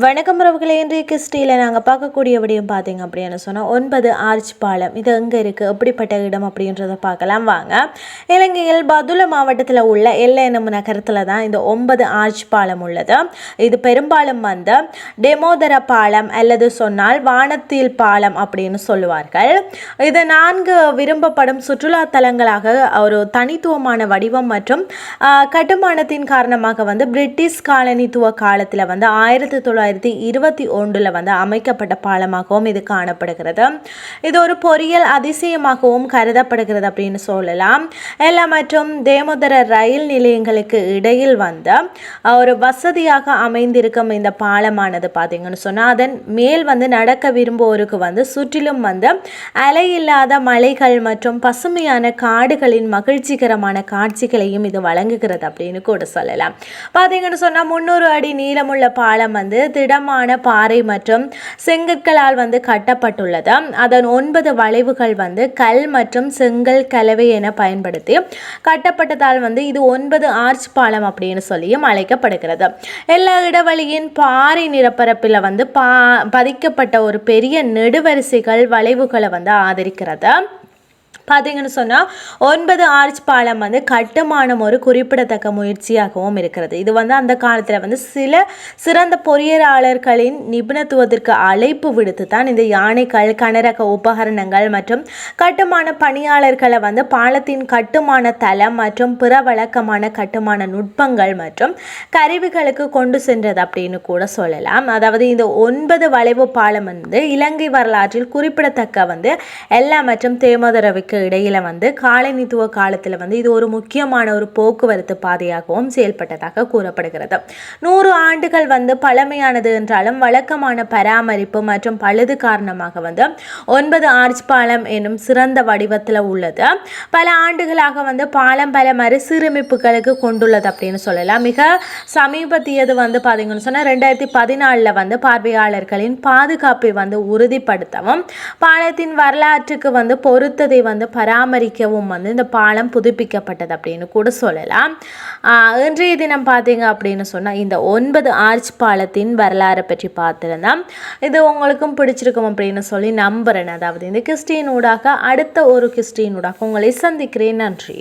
வணக்கம் உறவுகளே இன்றைய கிறிஸ்டியில் நாங்கள் பார்க்கக்கூடிய விடியும் பார்த்தீங்க அப்படின்னு சொன்னால் ஒன்பது ஆர்ச் பாலம் இது எங்கே இருக்குது எப்படிப்பட்ட இடம் அப்படின்றத பார்க்கலாம். வாங்க. இலங்கையில் பதுல மாவட்டத்தில் உள்ள எல்லை என்னும் நகரத்தில் தான் இந்த ஒன்பது ஆர்ச் பாலம் உள்ளது. இது பெரும்பாலும் வந்து டெமோதர பாலம் அல்லது சொன்னால் வானத்தில் பாலம் அப்படின்னு சொல்லுவார்கள். இது நான்கு விரும்பப்படும் சுற்றுலா தலங்களாக ஒரு தனித்துவமான வடிவம் மற்றும் கட்டுமானத்தின் காரணமாக வந்து பிரிட்டிஷ் காலனித்துவ காலத்தில் வந்து ஆயிரத்தி தொள்ளாயிரத்தி இருபத்தி ஒன்றில் வந்து அமைக்கப்பட்ட பாலமாகவும் இது காணப்படுகிறது. இது ஒரு பொறியியல் அதிசயமாகவும் கருதப்படுகிறது அப்படின்னு சொல்லலாம். எல்லா மற்றும் தேமுதர ரயில் நிலையங்களுக்கு இடையில் வந்து ஒரு வசதியாக அமைந்திருக்கும் இந்த பாலமானது பார்த்தீங்கன்னு சொன்னால் அதன் மேல் வந்து நடக்க விரும்புவோருக்கு வந்து சுற்றிலும் வந்து அலை இல்லாத மலைகள் மற்றும் பசுமையான காடுகளின் மகிழ்ச்சிகரமான காட்சிகளையும் இது வழங்குகிறது அப்படின்னு கூட சொல்லலாம். பார்த்தீங்கன்னு சொன்னால் முந்நூறு அடி நீளமுள்ள பாலம் வந்து திடமான பாறை மற்றும் செங்கற்களால் வந்து கட்டப்பட்டுள்ளது. அதன் ஒன்பது வளைவுகள் வந்து கல் மற்றும் செங்கல் கலவை என பயன்படுத்தி கட்டப்பட்டதால் வந்து இது ஒன்பது ஆர்ச் பாலம் அப்படின்னு சொல்லியும் அழைக்கப்படுகிறது. எல்லா இடைவெளியின் பாறை நிலப்பரப்பில் வந்து பா பதிக்கப்பட்ட ஒரு பெரிய நெடுவரிசைகள் வளைவுகளை வந்து ஆதரிக்கிறது. பார்த்தீங்கன்னு சொன்னால் ஒன்பது ஆர்ச் பாலம் வந்து கட்டுமானம் ஒரு குறிப்பிடத்தக்க முயற்சியாகவும் இருக்கிறது. இது வந்து அந்த காலத்தில் வந்து சில சிறந்த பொறியியலாளர்களின் நிபுணத்துவத்திற்கு அழைப்பு விடுத்து தான் இந்த யானைகள் கனரக உபகரணங்கள் மற்றும் கட்டுமான பணியாளர்களை வந்து பாலத்தின் கட்டுமான தளம் மற்றும் பிற வழக்கமான கட்டுமான நுட்பங்கள் மற்றும் கருவிகளுக்கு கொண்டு சென்றது அப்படின்னு கூட சொல்லலாம். அதாவது இந்த ஒன்பது வளைவு பாலம் வந்து இலங்கை வரலாற்றில் குறிப்பிடத்தக்க வந்து எல்லா மற்றும் தேமோதரவுக்கு இடையில வந்து காலனித்துவ காலத்தில் வந்து இது ஒரு முக்கியமான ஒரு போக்குவரத்து பாதையாகவும் செயல்பட்டதாக கூறப்படுகிறது. நூறு ஆண்டுகள் வந்து பழமையானது என்றாலும் வழக்கமான பராமரிப்பு மற்றும் பழுது காரணமாக வந்து ஒன்பது ஆர்ச் பாலம் என்னும் சிறந்த வடிவத்தில் உள்ளது. பல ஆண்டுகளாக வந்து பாலம் பல மறுசீரமைப்புகளுக்கு கொண்டுள்ளது அப்படின்னு சொல்லலாம். மிக சமீபத்தியது வந்து பார்த்தீங்கன்னு சொன்னால் ரெண்டாயிரத்தி பதினாலில் வந்து பார்வையாளர்களின் பாதுகாப்பை வந்து உறுதிப்படுத்தவும் பாலத்தின் வரலாற்றுக்கு வந்து பொருத்ததை வந்து பராமரிக்கவும் வந்து இந்த பாலம் புதுப்பிக்கப்பட்டது அப்படின்னு கூட சொல்லலாம். இன்றைய தினம் பார்த்தீங்க அப்படின்னு சொன்னால் இந்த ஒன்பது ஆர்ச் பாலத்தின் வரலாறை பற்றி பார்த்துருந்தோம். இது உங்களுக்கும் பிடிச்சிருக்கும் அப்படின்னு சொல்லி நம்புகிறேன் அதாவது இந்த கிறிஸ்டின் ஊடாக அடுத்த ஒரு கிறிஸ்டின் ஊடாக உங்களை சந்திக்கிறேன். நன்றி.